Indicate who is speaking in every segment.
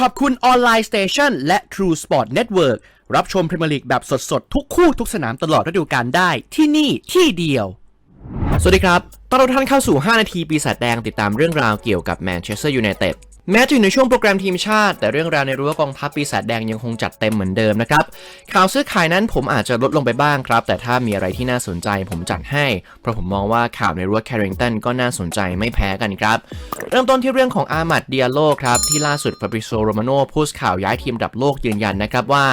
Speaker 1: ขอบคุณออนไลน์สเตชันและ True Sport Network รับชมพรีเมียร์ลีกแบบสดๆ ทุกคู่ทุกสนามตลอดฤดูกาลได้ที่นี่ที่เดียว สวัสดีครับ ตอนรับท่านเข้าสู่ 5 นาทีปีศาจแดงติดตามเรื่องราวเกี่ยวกับแมนเชสเตอร์ยูไนเต็ด แม้จะอยู่ในช่วงโปรแกรมทีมชาติ แต่เรื่องราวในรั้วกองทัพปีศาจแดงยังคงจัดเต็มเหมือนเดิมนะครับ ข่าวซื้อขายนั้นผมอาจจะลดลงไปบ้างครับ แต่ถ้ามีอะไรที่น่าสนใจผมจัดให้ เพราะผมมองว่าข่าวในรั้วแคริงตันก็น่าสนใจไม่แพ้กันครับ เริ่มต้นที่เรื่องของอามัดเดียโลครับ ที่ล่าสุดฟาบริโซโรมาโนผู้สื่อข่าวย้ายทีมดับโลกยืนยันนะครับว่า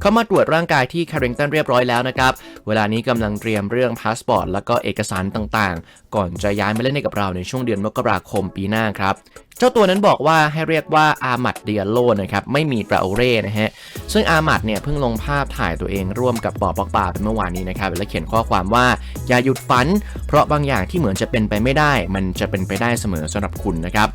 Speaker 1: เขามาตรวจร่างกายที่แคริงตันเรียบร้อยแล้วนะครับเวลานี้กำลังเตรียมเรื่องพาสปอร์ตแล้วก็เอกสารต่างๆ ก่อนจะย้ายมาเล่นให้กับเราในช่วงเดือนมกราคมปีหน้าครับ เจ้าตัวนั้นบอกว่าให้เรียกว่าอามัดเดียโลนะครับ ไม่มีตราโอเร่นะฮะ ซึ่งอามัดเนี่ยเพิ่งลงภาพถ่ายตัวเองร่วมกับปอปอกปาเป็นเมื่อวานนี้นะครับ และเขียนข้อความว่าอย่าหยุดฝันเพราะบางอย่างที่เหมือนจะเป็นไปไม่ได้ มันจะเป็นไปได้เสมอสำหรับคุณนะครับ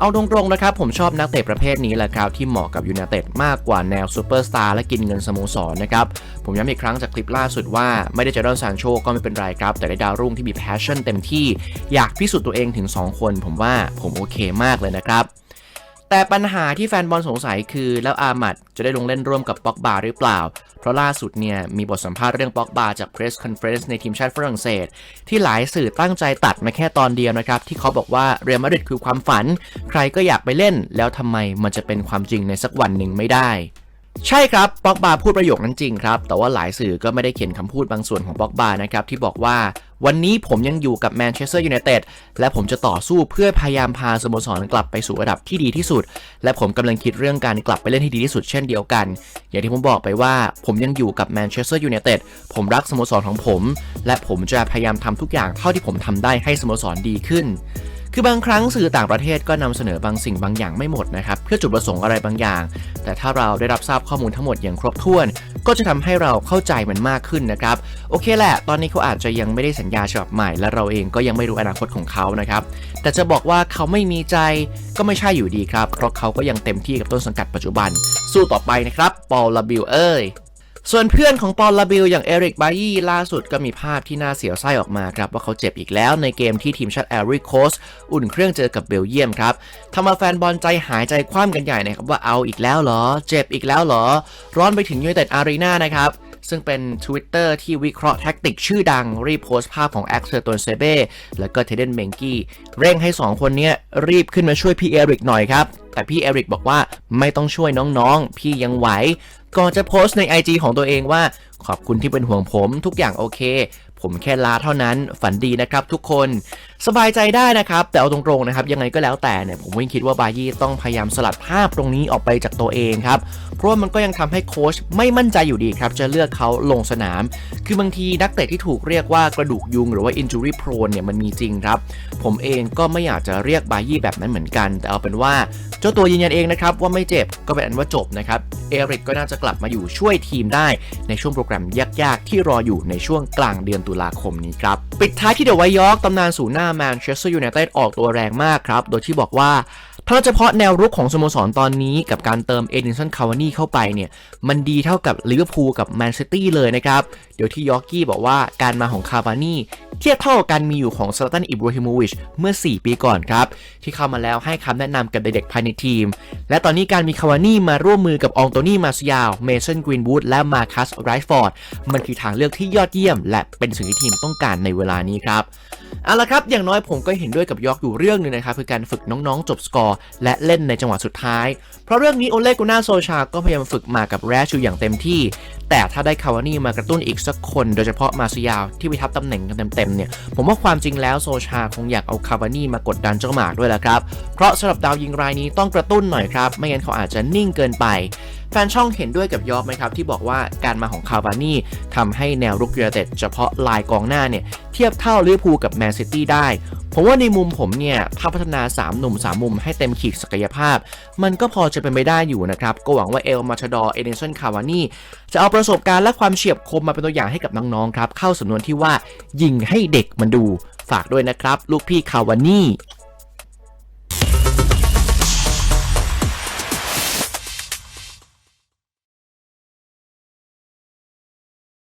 Speaker 1: เอาตรงๆนะครับผมชอบนักเตะประเภทนี้แหละครับที่เหมาะกับยูไนเต็ดมากกว่าแนวซูเปอร์สตาร์และกินเงินสโมสรนะครับผมย้ำอีกครั้งจากคลิปล่าสุดว่าไม่ได้เจอรอนซานโชก็ไม่เป็นไรครับ แต่ได้ดาวรุ่งที่มีแพชชั่นเต็มที่อยากพิสูจน์ตัวเองถึง 2 คน ผมว่าผมโอเคมากเลยนะครับ แต่ปัญหาที่แฟนบอลสงสัยคือแล้วอามัดจะได้ลงเล่นร่วมกับป็อกบาหรือเปล่า เพราะล่าสุดเนี่ยมีบทสัมภาษณ์เรื่องป็อกบาจากเพรสคอนเฟรนซ์ในทีมชาติฝรั่งเศส ที่หลายสื่อตั้งใจตัดมาแค่ตอนเดียวนะครับ ที่เขาบอกว่าเรอัลมาดริดคือความฝัน ใครก็อยากไปเล่น แล้วทำไมมันจะเป็นความจริงในสักวันหนึ่งไม่ได้ใช่ครับป็อกบาพูดประโยคนั้นจริงครับ แต่ว่าหลายสื่อก็ไม่ได้เขียนคำพูดบางส่วนของป็อกบานะครับที่บอกว่า วันนี้ผมยังอยู่กับแมนเชสเตอร์ยูไนเต็ดและผมจะต่อสู้เพื่อพยายามพาสโมสรกลับไปสู่ระดับที่ดีที่สุด และผมกำลังคิดเรื่องการกลับไปเล่นที่ดีที่สุดเช่นเดียวกัน อย่างที่ผมบอกไปว่าผมยังอยู่กับแมนเชสเตอร์ยูไนเต็ดผมรักสโมสรของผม และผมจะพยายามทำทุกอย่างเท่าที่ผมทำได้ให้สโมสรดีขึ้นคือบางครั้งสื่อต่างประเทศก็นำเสนอบางสิ่งบางอย่างไม่หมดนะครับ เพื่อจุดประสงค์อะไรบางอย่าง แต่ถ้าเราได้รับทราบข้อมูลทั้งหมดอย่างครบถ้วนก็จะทำให้เราเข้าใจมันมากขึ้นนะครับ โอเคแหละ ตอนนี้เขาอาจจะยังไม่ได้สัญญาฉบับใหม่ และเราเองก็ยังไม่รู้อนาคตของเขานะครับ แต่จะบอกว่าเขาไม่มีใจก็ไม่ใช่อยู่ดีครับ เพราะเขาก็ยังเต็มที่กับต้นสังกัดปัจจุบัน สู้ต่อไปนะครับ ปอลลาบิลเอ้ย ส่วนเพื่อนของปอลลาบิลอย่างเอริกบายีล่าสุดก็มีภาพที่น่าเสียวไส้ออกมาครับว่าเขาเจ็บอีกแล้วในเกมที่ทีมชาติแอริโคสอุ่นเครื่องเจอกับเบลเยียมครับทำมาแฟนบอลใจหายใจคว่ำกันใหญ่นะครับว่าเอาอีกแล้วเหรอ เจ็บอีกแล้วเหรอ ร้อนไปถึงยูไนเต็ดอารีนานะครับซึ่งเป็น Twitter ที่วิเคราะห์แท็กติกชื่อดัง รีโพสต์ภาพของแอ็กเซอร์ตนเซเบ้แล้วก็เทเดนเมงกี้เร่งให้ 2 คนนี้รีบขึ้นมาช่วยพี่เอริกหน่อยครับ แต่พี่เอริกบอกว่าไม่ต้องช่วยน้องๆ พี่ยังไหวก่อนจะโพสต์ใน IG ของตัวเองว่า ขอบคุณที่เป็นห่วงผมทุกอย่างโอเค ผมแค่ลาเท่านั้นฝันดีนะครับทุกคนสบายใจได้นะครับ แต่เอาตรงๆนะครับ ยังไงก็แล้วแต่เนี่ยผมยังคิดว่าบายี่ต้องพยายามสลัดภาพตรงนี้ออกไปจากตัวเองครับ เพราะว่ามันก็ยังทำให้โค้ชไม่มั่นใจอยู่ดีครับ จะเลือกเขาลงสนาม คือบางทีนักเตะที่ถูกเรียกว่ากระดูกยุงหรือว่า injury prone เนี่ยมันมีจริงครับ ผมเองก็ไม่อยากจะเรียกบายี่แบบนั้นเหมือนกัน แต่เอาเป็นว่าเจ้าตัวยืนยันเองนะครับว่าไม่เจ็บก็เป็นอันว่าจบนะครับเอริกก็น่าจะกลับมาอยู่ช่วยทีมได้ในช่วงโปรแกรมยากๆ ที่รออยู่ในช่วงกลางเดือนตุลาคมนี้ครับ ปิดท้ายที่เดอะไวยอร์กตำนานสู่หน้าแมนเชสเตอร์ยูไนเต็ดออกตัวแรงมากครับ โดยที่บอกว่า ถ้าเฉพาะแนวรุกของสโมสรตอนนี้กับการเติมเอดินสันคาวานี่เข้าไปเนี่ยมันดีเท่ากับลิเวอร์พูลกับแมนซิตี้เลยนะครับ เดี๋ยวที่ยอร์กี้บอกว่าการมาของคาวานี่เทียบเท่ากับการมีอยู่ของซาตันอิบราฮิโมวิชเมื่อ 4 ปีก่อนครับ ที่เข้ามาแล้วให้คำแนะนำกับเด็กๆภายในทีม และตอนนี้การมีคาวานี่มาร่วมมือกับองโตนี่มาซิยาวเมสันกรีนวูดและมาคัสไรฟอร์ดมันคือทางเลือกที่ยอดเยี่ยม และเป็นสิ่งที่ทีมต้องการในเวลานี้ครับ เอาละครับ อย่างน้อยผมก็เห็นด้วยกับยอกอยู่เรื่องหนึงนะครับคือการฝึกน้องๆ จบสกอร์ และเล่นในจังหวะสุดท้าย เพราะเรื่องนี้โอเลกุน่าโซชาก็พยายามฝึกมากับแรชอยู่อย่างเต็มที่ แต่ถ้าได้คาวานี่มากระตุ้นอีกสักคน โดยเฉพาะมาซิยาวที่ไปทับตำแหน่งกันเต็มๆเนี่ยผมว่าความจริงแล้วโซชาคงอยากเอาคาวานี่มากดดันเจ้าหมากด้วยแหละครับเพราะสำหรับดาวยิงรายนี้ต้องกระตุ้นหน่อยครับไม่งั้นเขาอาจจะนิ่งเกินไปแฟนช่องเห็นด้วยกับยอร์กไหมครับ ที่บอกว่าการมาของคาวานี่ทำให้แนวรุกยูไนเต็ดเฉพาะลายกองหน้าเนี่ย ทียบเท่าลิเวอร์พูลกับแมนซิตี้ได้ ผมว่าในมุมผมเนี่ยถ้าพัฒนา 3 หนุ่ม 3 มุมให้เต็มขีดศักยภาพ มันก็พอจะเป็นไปได้อยู่นะครับ ก็หวังว่าเอลมาชดอร์เอเดนสันคาวานี่จะเอาประสบการณ์และความเฉียบคมมาเป็นตัวอย่างให้กับน้องๆครับ เข้าสำนวนที่ว่ายิงให้เด็กมันดูฝากด้วยนะครับ ลูกพี่คาวานี่